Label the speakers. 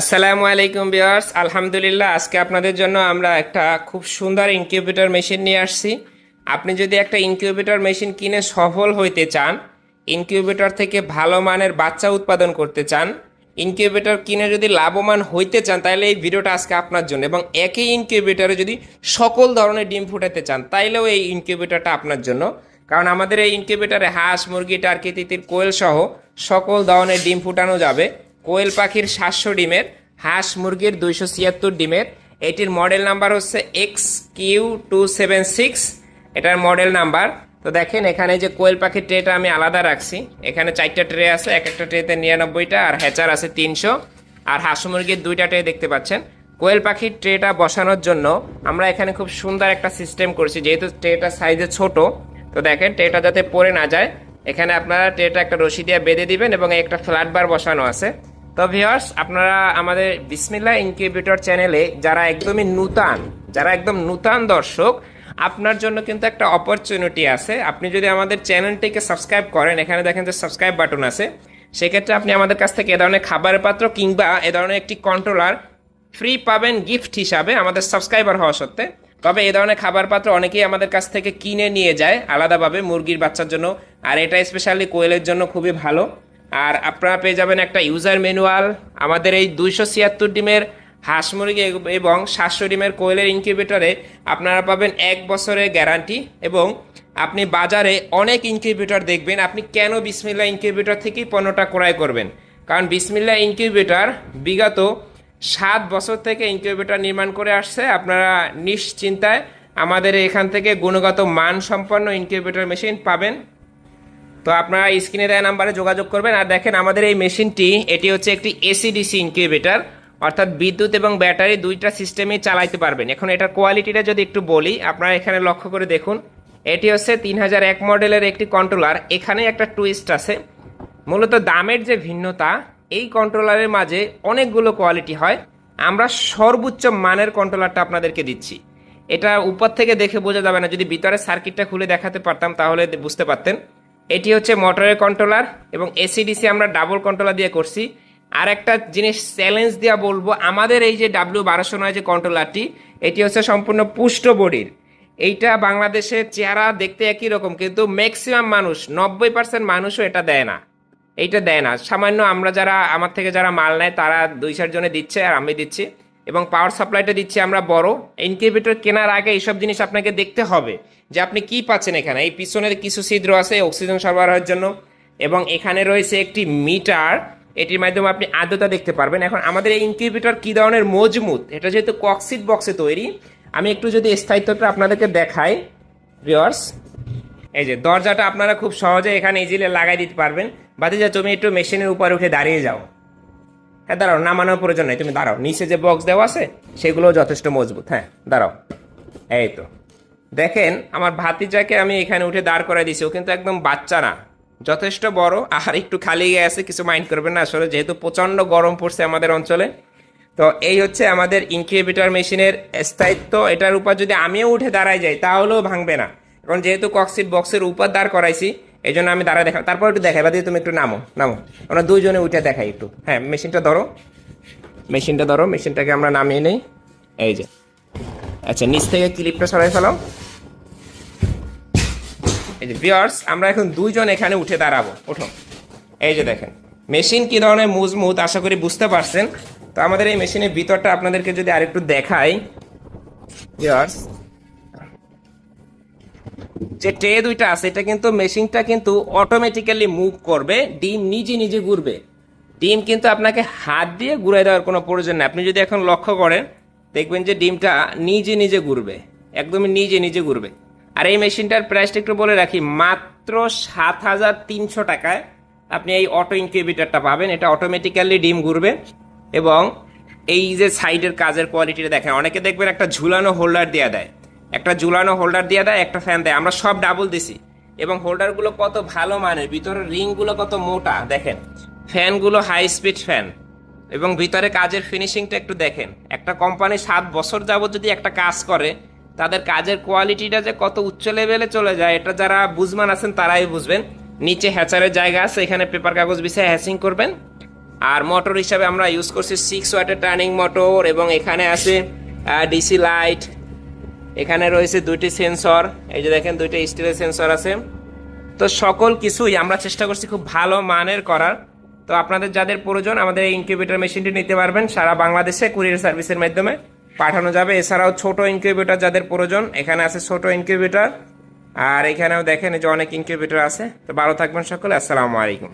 Speaker 1: আসসালামু আলাইকুম বিয়ার্স আলহামদুলিল্লাহ, আজকে আপনাদের জন্য আমরা একটা খুব সুন্দর ইনকিউবেটর মেশিন নিয়ে আসছি। আপনি যদি একটা ইনকিউবেটর মেশিন কিনে সফল হইতে চান ইনকিউবেটর থেকে ভালো মানের বাচ্চা উৎপাদন করতে চান ইনকিউবেটর কিনে যদি লাভবান হইতে চান, তাহলে এই ভিডিওটা আজকে আপনার জন্য এবং একই ইনকিউবেটরে যদি সকল ধরনের ডিম ফুটাতে চান, তাইলেও এই ইনকিউবেটরটা আপনার জন্য। কারণ আমাদের এই ইনকিউবেটরে হাঁস, মুরগি টার্কি তিতির, কোয়েল সহ সকল ধরনের ডিম ফুটানো যাবে। কোয়েল পাখির সাতশো ডিমের, হাঁস মুরগির দুইশো ছিয়াত্তর ডিমের। এটির মডেল নাম্বার হচ্ছে X Q two seven six. এটার মডেল নাম্বার, তো দেখেন এখানে যে কোয়েল পাখির ট্রেটা আমি আলাদা রাখছি। এখানে চারটা ট্রে আছে, এক একটা ট্রেতে নিরানব্বইটা, আর হ্যাচার আছে তিনশো। আর হাঁস মুরগির দুইটা ট্রে দেখতে পাচ্ছেন। কোয়েল পাখির ট্রেটা বসানোর জন্য আমরা এখানে খুব সুন্দর একটা সিস্টেম করছি, যেহেতু ট্রেটা সাইজে ছোট। তো দেখেন ট্রেটা যাতে পড়ে না যায়, এখানে আপনারা ট্রেটা একটা রশি দিয়ে বেঁধে দিবেন এবং একটা ফ্ল্যাট বার বসানো আছে। তো ভিওর্স আপনারা আমাদের বিসমিল্লা ইনকিউবেটর চ্যানেলে যারা একদমই নূতন, যারা একদম নূতন দর্শক, আপনার জন্য কিন্তু একটা অপরচুনিটি আছে। আপনি যদি আমাদের চ্যানেলটিকে সাবস্ক্রাইব করেন, এখানে দেখেন যে সাবস্ক্রাইব বাটন আছে। সেক্ষেত্রে আপনি আমাদের কাছ থেকে এ ধরনের খাবারের পাত্র কিংবা এ ধরনের একটি কন্ট্রোলার ফ্রি পাবেন গিফট হিসাবে আমাদের সাবস্ক্রাইবার হওয়া সত্ত্বে। তবে এ ধরনের খাবার পাত্র অনেকেই আমাদের কাছ থেকে কিনে নিয়ে যায় আলাদাভাবে মুরগির বাচ্চার জন্য। আর এটা স্পেশালি কোয়েলের জন্য খুবই ভালো। আর আপনারা পেয়ে যাবেন একটা ইউজার ম্যানুয়াল আমাদের এই দুইশো ছিয়াত্তর ডিমের হাঁস মুরগি এবং সাতশো ডিমের কোয়েলের ইনকিউবেটরে আপনারা পাবেন এক বছরের গ্যারান্টি এবং আপনি বাজারে অনেক ইনকিউবেটর দেখবেন। আপনি কেন বিসমিল্লা ইনকিউবেটর থেকেই পণ্যটা ক্রয় করবেন? কারণ বিসমিল্লা ইনকিউবেটর বিগত সাত বছর থেকে ইনকিউবেটর নির্মাণ করে আসছে। আপনারা নিশ্চিন্তায় আমাদের এখান থেকে গুণগত মান সম্পন্ন ইনকিউবেটর মেশিন পাবেন। তো আপনারা স্ক্রিনে দেওয়া নাম্বারে যোগাযোগ করবেন। আর দেখেন, আমাদের এই মেশিনটি, এটি হচ্ছে একটি এসিডিসি ইনকিউবেটর অর্থাৎ বিদ্যুৎ এবং ব্যাটারি দুইটা সিস্টেমেই চালাইতে পারবেন। এখন এটার কোয়ালিটিটা যদি একটু বলি, আপনারা এখানে লক্ষ্য করে দেখুন, এটি হচ্ছে তিন হাজার এক মডেলের একটি কন্ট্রোলার এখানে একটা টুইস্ট আছে। মূলত দামের যে ভিন্নতা, এই কন্ট্রোলারের মাঝে অনেকগুলো কোয়ালিটি হয়। আমরা সর্বোচ্চ মানের কন্ট্রোলারটা আপনাদেরকে দিচ্ছি। এটা উপর থেকে দেখে বোঝা যাবে না। যদি ভিতরে সার্কিটটা খুলে দেখাতে পারতাম, তাহলে বুঝতে পারতেন। এটি হচ্ছে মোটরের কন্ট্রোলার এবং এসিডিসি আমরা ডাবল কন্ট্রোলার দিয়ে করছি। আর একটা জিনিস চ্যালেঞ্জ দিয়া বলব, আমাদের এই যে ডাব্লিউ বারোশো নয় যে কন্ট্রোলারটি এটি হচ্ছে সম্পূর্ণ পুষ্ট বডির। এইটা বাংলাদেশে চেহারা দেখতে একই রকম, কিন্তু ম্যাক্সিমাম মানুষ, নব্বই পার্সেন্ট মানুষও এটা দেয় না। এইটা দেয় না। সামান্য আমরা যারা, আমার থেকে যারা মাল নেয়, তারা দুই চার জনে দিচ্ছে আর আমি দিচ্ছি। এবং পাওয়ার সাপ্লাইটা দিচ্ছি আমরা বড়। ইনকিউবেটর কেনার আগে এইসব জিনিস আপনাকে দেখতে হবে যে আপনি কি পাচ্ছেন এখানে। এই পিছনের কিছু ছিদ্র আছে অক্সিজেন সরবরাহের জন্য। এবং এখানে রয়েছে একটি মিটার এটির মাধ্যমে আপনি আর্দ্রতা দেখতে পারবেন। এখন আমাদের এই ইনকিউবেটর কী ধরনের মজবুত? এটা যেহেতু কক্সিট বক্সে তৈরি। আমি একটু যদি স্থায়িত্বটা আপনাদেরকে দেখাই ভিওয়ার্স এই যে দরজাটা আপনারা খুব সহজে এখানে ইজিলি লাগাই দিতে পারবেন। বাতিজা তুমি একটু মেশিনের উপরে উঠে দাঁড়িয়ে যাও। হ্যাঁ দাঁড়াও, নামানোর প্রয়োজন নেই, তুমি দাঁড়াও। নিচে যে বক্স দেওয়া আছে সেগুলো যথেষ্ট মজবুত। হ্যাঁ দাঁড়াও। এই তো। দেখেন, আমার ভাতিজাকে আমি এখানে উঠে দাঁড় করাই দিয়েছি, ও কিন্তু একদম বাচ্চা না। যথেষ্ট বড়, আর একটু খালি গিয়ে আছে, কিছু মাইন্ড করবেন না আসলে, যেহেতু প্রচণ্ড গরম পড়ছে আমাদের অঞ্চলে। তো এই হচ্ছে আমাদের ইনকিউবেটর মেশিনের স্থায়িত্ব, এটার উপর যদি আমিও উঠে দাঁড়াই যাই, তাহলেও ভাঙবে না। কারণ যেহেতু কক্সিট বক্সের উপর দাঁড় করাইছি এই জন্য আমি দাঁড়ায় দেখা তারপর একটু দেখাই বা তুমি একটু নামো নামো। আমরা দুইজনে উঠে দেখাই একটু। হ্যাঁ মেশিনটা ধরো। মেশিনটা ধরো, মেশিনটাকে আমরা নামিয়ে নেই। এই যে। আচ্ছা নিচ থেকে ক্লিপটা সরাই ফেলাও এই যে বিয়ার্স আমরা এখন দুইজন এখানে উঠে দাঁড়াবো। ওঠো। এই যে দেখেন, মেশিন কি ধরনের মজবুত আশা করি বুঝতে পারছেন। তো আমাদের এই মেশিনের ভিতরটা আপনাদেরকে যদি আরেকটু দেখাই বিয়ার্স যে ট্রে দুইটা আছে, এটা কিন্তু মেশিনটা কিন্তু অটোমেটিক্যালি মুভ করবে, ডিম নিজে নিজে ঘুরবে। ডিম কিন্তু আপনাকে হাত দিয়ে ঘুরে দেওয়ার কোনো প্রয়োজন নেই। আপনি যদি এখন লক্ষ্য করেন, দেখবেন যে ডিমটা নিজে নিজে ঘুরবে, একদমই নিজে নিজে ঘুরবে। আর এই মেশিনটার প্রাইসটা একটু বলে রাখি, মাত্র সাত হাজার তিনশো টাকায় আপনি এই অটো ইনকিউবেটরটা পাবেন। এটা অটোমেটিক্যালি ডিম ঘুরবে এবং এই যে সাইডের কাজের কোয়ালিটিটা দেখেন, অনেকে দেখবেন একটা ঝুলানো হোল্ডার দেওয়া দেয়। একটা ঝুলানো হোল্ডার দিয়ে দেয়, একটা ফ্যান দেয়। আমরা সব ডাবল দিছি। এবং হোল্ডারগুলো কত ভালো মানের, ভিতরের রিংগুলো কত মোটা, দেখেন। ফ্যানগুলো হাই স্পিড ফ্যান এবং ভিতরে কাজের ফিনিশিংটা একটু দেখেন। একটা কোম্পানি সাত বছর যাবত যদি একটা কাজ করে, তাদের কাজের কোয়ালিটিটা যে কত উচ্চ লেভেলে চলে যায়, এটা যারা বুঝমান আছেন তারাই বুঝবেন। নিচে হ্যাচারের জায়গা আছে, এখানে পেপার কাগজ বিছিয়ে হ্যাচিং করবেন। আর মোটর হিসাবে আমরা ইউজ করছি সিক্স ওয়াটের টার্নিং মোটর এবং এখানে আছে ডিসি লাইট এখানে রয়েছে দুইটি সেন্সর এই যে দেখেন দুইটা স্টিলের সেন্সর আছে। তো সকল কিছুই আমরা চেষ্টা করছি খুব ভালো মানের করার। তো আপনাদের যাদের প্রয়োজন আমাদের এই ইনকিউবেটর মেশিনটি নিতে পারবেন, সারা বাংলাদেশে কুরিয়ার সার্ভিসের মাধ্যমে পাঠানো যাবে। এছাড়াও ছোট ইনকিউবেটর যাদের প্রয়োজন, এখানে আছে ছোট ইনকিউবেটর আর এখানেও দেখেন যে অনেক ইনকিউবেটর আছে। তো ভালো থাকবেন সকলে, আসসালামু আলাইকুম।